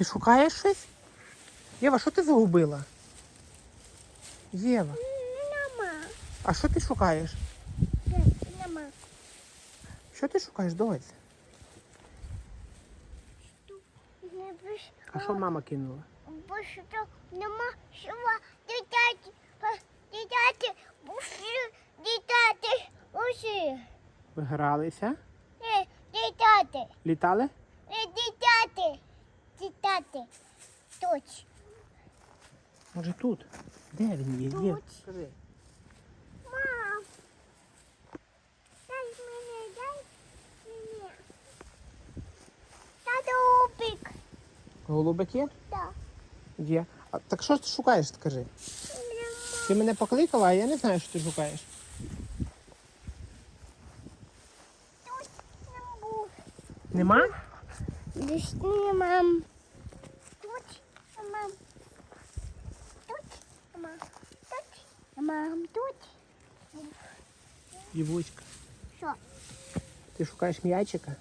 Ти шукаєш щось? Єва, що ти загубила? Єва, Нема. а що ти шукаєш? Нема. Що ти шукаєш, биш. А що мама кинула? Бо що нема що дитяті. Дитяті. Буші. Дитяті. Буші. Ви гралися? Е, Дитяті. Літали? Дитяті. Дитяті. Може тут? Де він є? Є. Тут. Скажи. Мам. Дай мені, дай мені. Тато опік. Голубик є? Так. Є. А, так що ти шукаєш, скажи? Ти мене покликала, а я не знаю, що ти шукаєш. Тут не був. Нема? Десь не мам. Тут мам. Тут мам. Тут мам. Тут. Євуська. Що? Ти шукаєш м'ячика?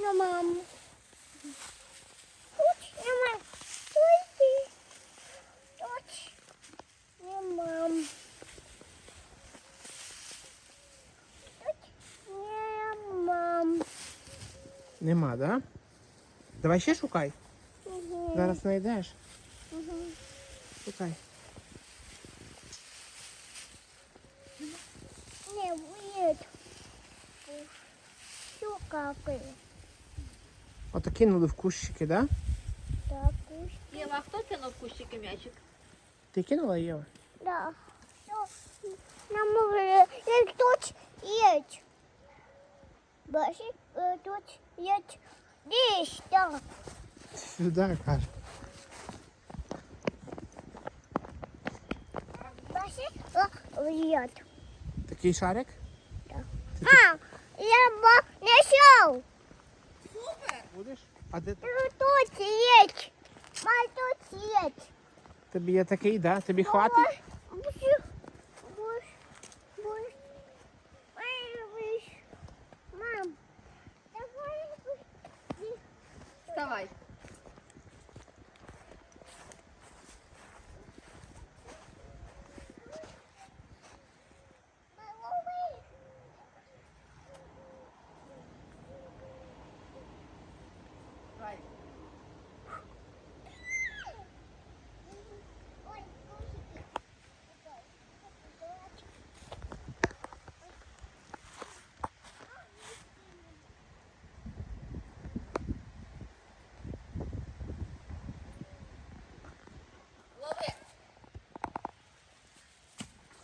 На мам. Тут не мам. Тут. Тут. Не мам. Тут не мам. Нема, да? Давай ще шукай. Мгм. Зараз знайдеш. Мгм. Шукай. Не будет. Что какое? Ото кинули в кущики, да? Так, пусть. Єва, а хто кинув в кущики м'ячик? Ти кинула Єва? Да. Нам уже и тут есть. Бачи, э, тут есть. Здесь, да. Сюди каже. Бачи, э, есть. Такий шарик? Мам, я бы нашел. Будеш? А де Тут есть. Мам, тут есть. тобі є такий, да? Тобі хватить?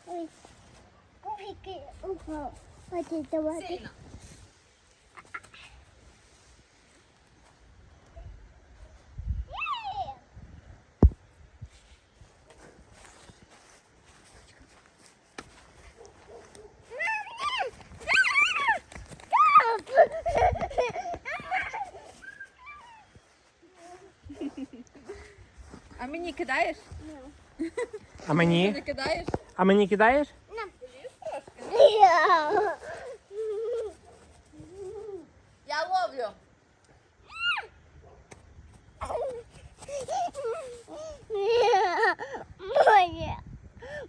おい。Мені кидаєш? А мені? Не кидаєш? А мені кидаєш? Я ловлю. Моє.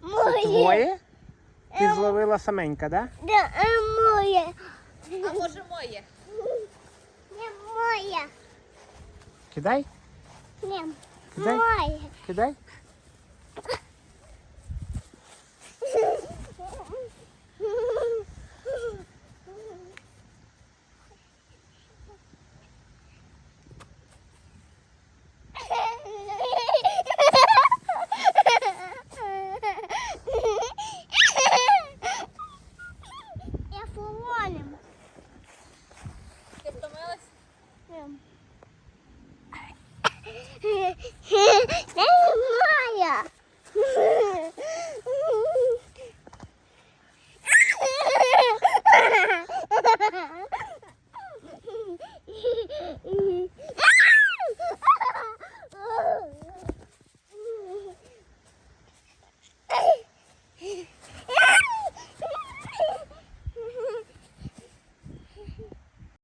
Моє. Твоє? Ти зловила саменька, да? Да, е, моє. А може моє? Не моє. Кидай, Не Кидай. кидай. Hãy